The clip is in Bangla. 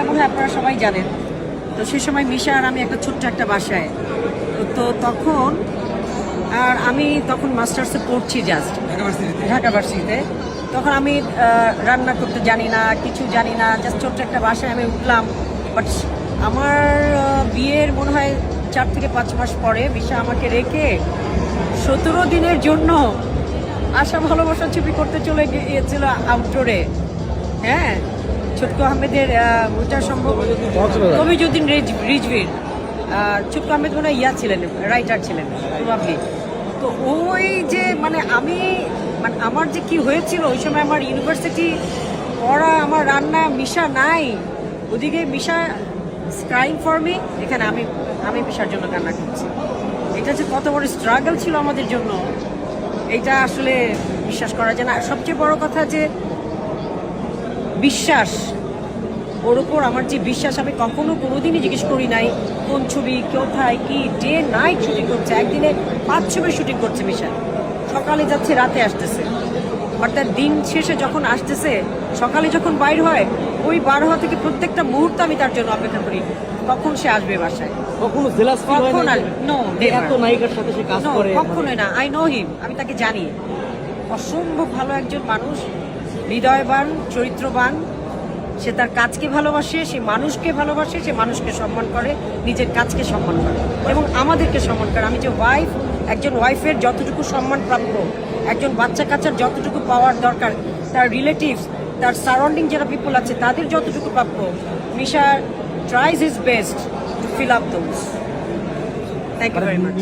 হয় আপনারা সবাই জানেন। তো সে সময় মিশা আর আমি একটা ছোট্ট একটা বাসায়। তো- তো তখন আর আমি তখন মাস্টার্সে পড়ছি জাস্ট ঢাকা ভার্সিটিতে? তখন আমি রান্না করতে জানি না কিছু জানি না জাস্ট ছোট্ট একটা বাসায় আমি উঠলাম। বাট আমার বিয়ের মনে হয় চার থেকে পাঁচ মাস পরে মিশা আমাকে রেখে সতেরো দিনের জন্য আশা ভালোবাসা ছবি করতে চলে গিয়েছিল আউটডোরে। হ্যাঁ? ছোটকু আহমেদের আহ, ওটা সম্ভব কবিজুদ্দিন রিজ- রিজভির। ছোটকু আহমেদ মনে ইয়া ছিলেন রাইটার ছিলেন প্রবাবলি তো ওই যে মানে আমি মানে আমার যে কি হয়েছিল ওই সময় আমার ইউনিভার্সিটি পড়া আমার রান্না মিশা নাই। ওদিকে মিশা ক্রাইম ফর মি এখানে আমি আমি মিশার জন্য কান্না করছি। এটা যে কত বড় স্ট্রাগল ছিল আমাদের জন্য এটা আসলে বিশ্বাস করা যায় না। সবচেয়ে বড় কথা যে বিশ্বাস। ওর উপর আমার যে বিশ্বাস আমি কখনো কোনোদিনই জিজ্ঞেস করি নাই কোন ছবি কোথায় কি ডে নাইট শুটিং করছে একদিনে পাঁচ ছবি শুটিং করছে মিশা সকালে যাচ্ছে রাতে আসতেছে। অর্থাৎ দিন শেষে যখন আসতেছে সকালে যখন বাইর হয় ওই বার হওয়া থেকে প্রত্যেকটা মুহূর্ত আমি তার জন্য অপেক্ষা করি কখন সে আসবে বাসায়। কখনো জেলাস কখন আসবে? নো এত নায়িকার সাথে সে কাজ করে কখনোই না। আই নো হিম আমি তাকে জানি। অসম্ভব ভালো একজন মানুষ। হৃদয়বান, চরিত্রবান। সে তার কাজকে ভালোবাসে, সে মানুষকে ভালোবাসে, সে মানুষকে সম্মান করে, নিজের কাজকে সম্মান করে এবং আমাদেরকে সম্মান করে। আমি যে ওয়াইফ একজন ওয়াইফের যতটুকু সম্মান প্রাপ্য, একজন বাচ্চা কাচ্চার যতটুকু পাওয়ার দরকার, তার রিলেটিভস তার সারাউন্ডিং যারা পিপল আছে, তাদের যতটুকু প্রাপ্য Misha tries is best to fill up those thank you very much